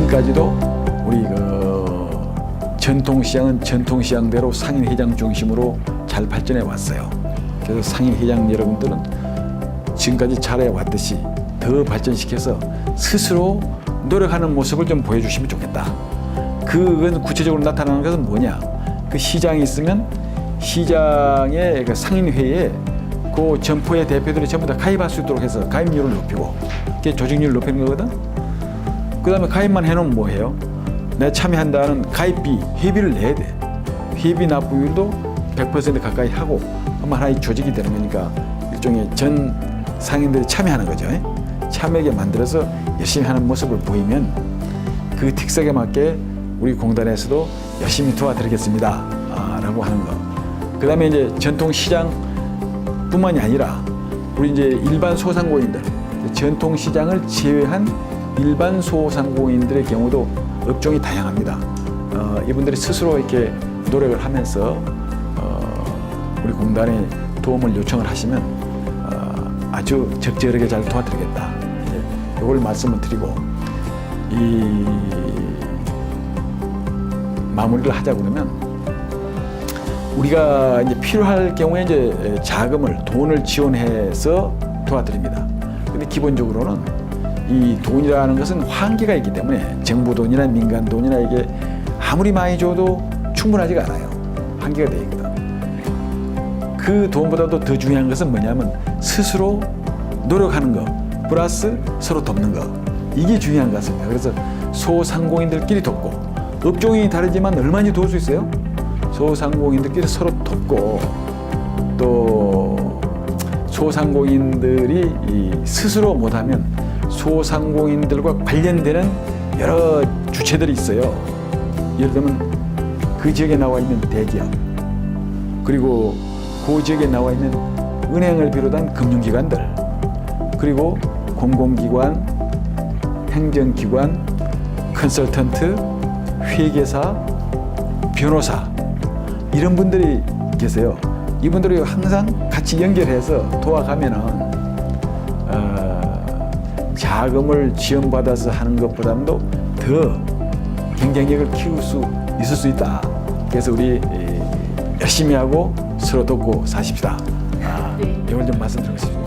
지금까지도 우리 그 전통시장은 전통시장대로 상인회장 중심으로 잘 발전해 왔어요. 그래서 상인회장 여러분들은 지금까지 잘해 왔듯이 더 발전시켜서 스스로 노력하는 모습을 좀 보여주시면 좋겠다. 그건 구체적으로 나타나는 것은 뭐냐? 그 시장이 있으면 시장의 그 상인회에 그 점포의 대표들이 전부 다 가입할 수 있도록 해서 가입률을 높이고 그게 조직률을 높이는 거거든. 그 다음에 가입만 해놓으면 뭐해요? 내가 참여한다는 가입비 회비를 내야 돼. 회비 납부율도 100% 가까이 하고 아마 하나의 조직이 되는 거니까 일종의 전 상인들이 참여하는 거죠. 참여하게 만들어서 열심히 하는 모습을 보이면 그 특색에 맞게 우리 공단에서도 열심히 도와드리겠습니다. 아, 라고 하는 거. 그 다음에 이제 전통시장 뿐만이 아니라 우리 이제 일반 소상공인들, 전통시장을 제외한 일반 소상공인들의 경우도 업종이 다양합니다. 어, 이분들이 스스로 이렇게 노력을 하면서 어, 우리 공단에 도움을 요청을 하시면 어, 아주 적절하게 잘 도와드리겠다. 예, 이걸 말씀을 드리고 이 마무리를 하자 그러면 우리가 이제 필요할 경우에 이제 자금을 돈을 지원해서 도와드립니다. 근데 기본적으로는 이 돈이라는 것은 한계가 있기 때문에 정부 돈이나 민간 돈이나 이게 아무리 많이 줘도 충분하지가 않아요. 돼 있거든. 그 돈보다도 더 중요한 것은 뭐냐면 스스로 노력하는 거 플러스 서로 돕는 거 이게 중요한 것 같습니다. 그래서 소상공인들끼리 돕고 업종이 다르지만 얼마나 도울 수 있어요? 소상공인들끼리 서로 돕고 또 소상공인들이 이 스스로 못하면 소상공인들과 관련되는 여러 주체들이 있어요. 예를 들면 그 지역에 나와 있는 대기업 그리고 그 지역에 나와 있는 은행을 비롯한 금융기관들 그리고 공공기관, 행정기관, 컨설턴트, 회계사, 변호사 이런 분들이 계세요. 이분들이 항상 같이 연결해서 도와가면은 어, 자금을 지원받아서 하는 것보다도 더 경쟁력을 키울 수 있을 수 있다. 그래서 우리 이, 열심히 하고 서로 돕고 사십시다. 아, 네. 이걸 좀 말씀드리고 싶습니다.